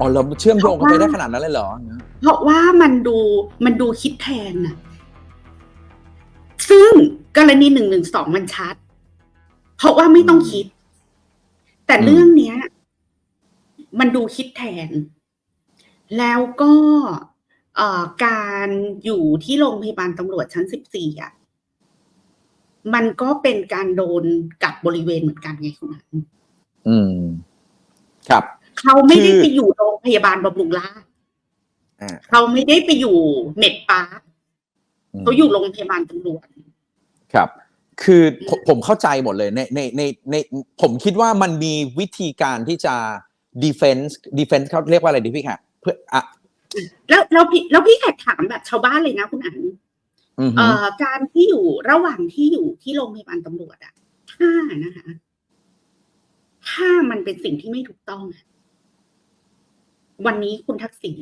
อ๋อเราเชื่อมโยงกันไปได้ขนาดนั้นเลยเหรอ เพราะว่ามันดูมันดูคิดแทนน่ะ ซึ่งกรณีหนึ่งหนึ่งสองมันชัด เพราะว่าไม่ต้องคิด แต่อืมเรื่องเนี้ย มันดูคิดแทน แล้วก็เอ่อการอยู่ที่โรงพยาบาลตำรวจชั้นสิบสี่อะ มันก็เป็นการโดนกักบริเวณเหมือนกันไงคุณอันอืม ครับ เขาไม่ได้คือไปอยู่โรงพยาบาลบำรุงราษฎร์อ่าเขาไม่ได้ไปอยู่เม็ดปาร์คอืมเขาอยู่โรงพยาบาลตำรวจครับ คือผมผมเข้าใจหมดเลยในในในในผมคิดว่ามันมีวิธีการที่จะ defense defense เขาเรียกว่าอะไรดีพี่ค่ะเพื่ออะแล้วแล้วพี่แล้วพี่แขกถามแบบชาวบ้านเลยนะคุณอันอือฮึเอ่อการที่อยู่ระหว่างที่อยู่ที่โรงพยาบาลตำรวจอะถ้านะคะ ถ้ามันเป็นสิ่งที่ไม่ถูกต้องอะ วันนี้คุณทักษิณ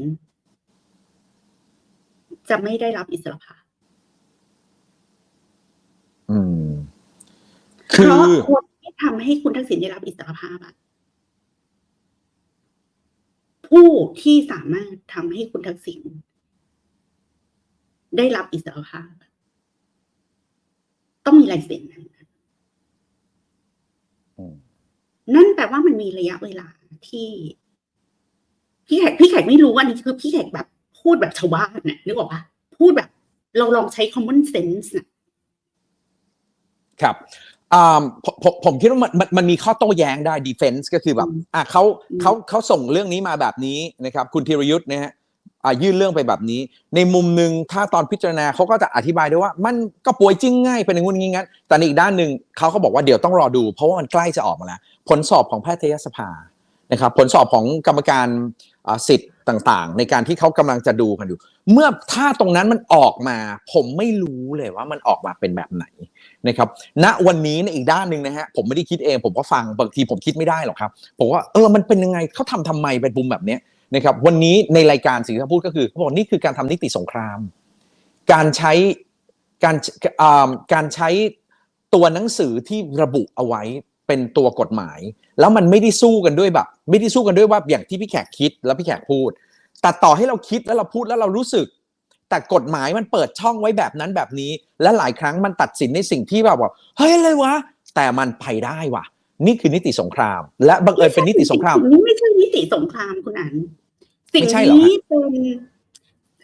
จะไม่ได้รับอิสรภาพอืมเพคือราะคนที่ทำให้คุณทักษิณได้รับอิสรภาพอะผู้ที่สามารถทำให้คุณทักษิณได้รับอิสรภาพ ต้องมีลายเซ็นนั้นอืมนั่นแปลว่ามันมีระยะเวลาที่ พี่แขกพี่แขกไม่รู้ว่าอันนี้คือพี่แขกแบบพูดแบบชาวบ้านน่ะนึกออกปะพูดแบบ เราลองใช้ common sense น่ะครับอ่าผมผมผมคิดว่ามันมันมันมีข้อโต้แย้งได้ defense ก็คือแบบอืมอะเขาอืมเขาเขาส่งเรื่องนี้มาแบบนี้นะครับ คุณธีรยุทธ์นะฮะอ่ายื่นเรื่องไปแบบนี้ ในมุมหนึ่งถ้าตอนพิจารณาเขาก็จะอธิบายด้วยว่า มันก็ป่วยจริงง่ายเป็นอย่างงู้นอย่างงี้งั้นแต่ในอีกด้านหนึ่งเขาก็บอกว่าเดี๋ยวต้องรอดู เพราะว่ามันใกล้จะออกมาแล้ว ผลสอบของแพทยสภา นะครับผลสอบของกรรมการสิทธิ์ต่างๆ ในการที่เขากำลังจะดูกันอยู่ เมื่อถ้าตรงนั้นมันออกมา ผมไม่รู้เลยว่ามันออกมาเป็นแบบไหนนะครับณวันนี้ในอีกด้านหนึ่งนะฮะผมไม่ได้คิดเอง ผมก็ฟังบางทีผมคิดไม่ได้หรอกครับผมว่าเออมันเป็นยังไงเขาทำทำไมเป็นปุ่มแบบเนี้ยนะครับวันนี้ในรายการสิ่งที่เขาพูดก็คือเขาบอกนี่คือการทำนิติสงคราม การใช้การอ่าการใช้ตัวหนังสือที่ระบุเอาไว้ เป็นตัวกฎหมาย แล้วมันไม่ได้สู้กันด้วยแบบ ไม่ได้สู้กันด้วยว่าอย่างที่พี่แขกคิดแล้วพี่แขกพูด แต่ต่อให้เราคิดแล้วเราพูดแล้วเรารู้สึก แต่กฎหมายมันเปิดช่องไว้แบบนั้นแบบนี้ และหลายครั้งมันตัดสินในสิ่งที่แบบว่าเฮ้ยอะไรวะแต่มันไปได้ว่ะ นี่คือนิติสงคราม และบังเอิญเป็นนิติสงครามสิ่งนี้ไม่ใช่นิติสงครามคุณอันสิ่งไม่ใช่เหรอนี้ฮะเป็น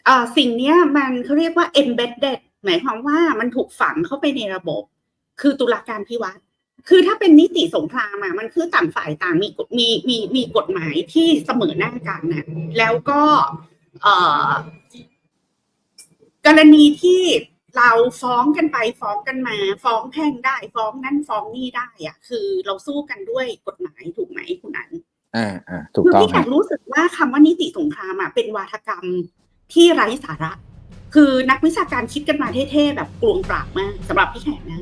อ่าสิ่งเนี้ยมันเขาเรียกว่า embedded หมายความว่ามันถูกฝังเข้าไปในระบบ คือตุลาการพิวัตร คือถ้าเป็นนิติสงครามอะมันคือต่างฝ่ายต่างมีกฎมีมีมีกฎหมายที่เสมอหน้ากันนะแล้วก็เอ่อกรณีที่เราฟ้องกันไปฟ้องกันมา ฟ้องแพ่งได้ ฟ้องนั่นฟ้องนี่ได้อะคือเราสู้กันด้วยกฎหมายถูกไหมคุณอันอ่าอ่าถูกคือต้องพี่แขฮะกรู้สึกว่าคำว่านิติสงครามอะเป็นวาทกรรมที่ไร้สาระ คือนักวิชาการคิดกันมาเท่ๆแบบกลวงปรากมากสำหรับพี่แขกนะ